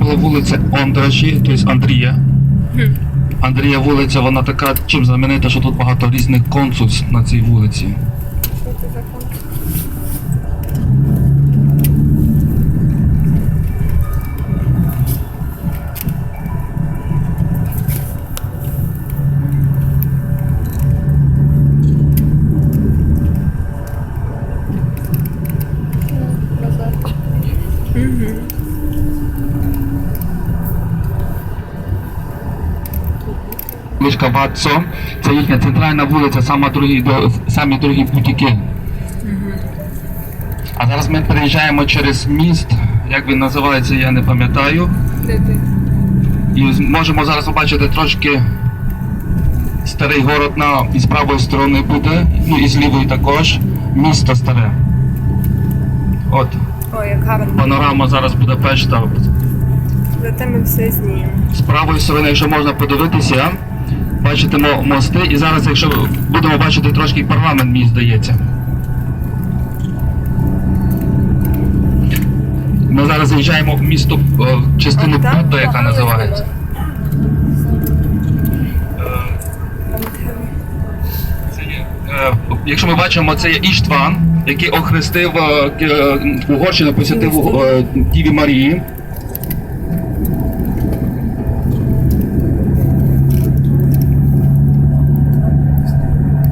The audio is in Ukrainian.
була вулиця Ондраші, тобто Андрія. Андрія вулиця, вона така чим знаменита, що тут багато різних консульств на цій вулиці. Вишка Ватсо, це їхня центральна вулиця, сама дорогі, до- самі дорогі бутіки. А зараз ми переїжджаємо через міст, як він називається, я не пам'ятаю. Де ти? І можемо зараз побачити трошки старий город на і з правої сторони буде, ну і з лівої також. Місто старе. От, Ой, як гарно. панорама зараз Будапешта. Зате ми все знімемо. З правої сторони, якщо можна подивитися, бачите мо- мости, і зараз, якщо будемо бачити трошки парламент, мені здається. Ми зараз заїжджаємо в місто в частину От яка називається. Це є, е, якщо ми бачимо, це є Іштван, який охрестив е, е, Угорщину, посвятив е, Діві Марії.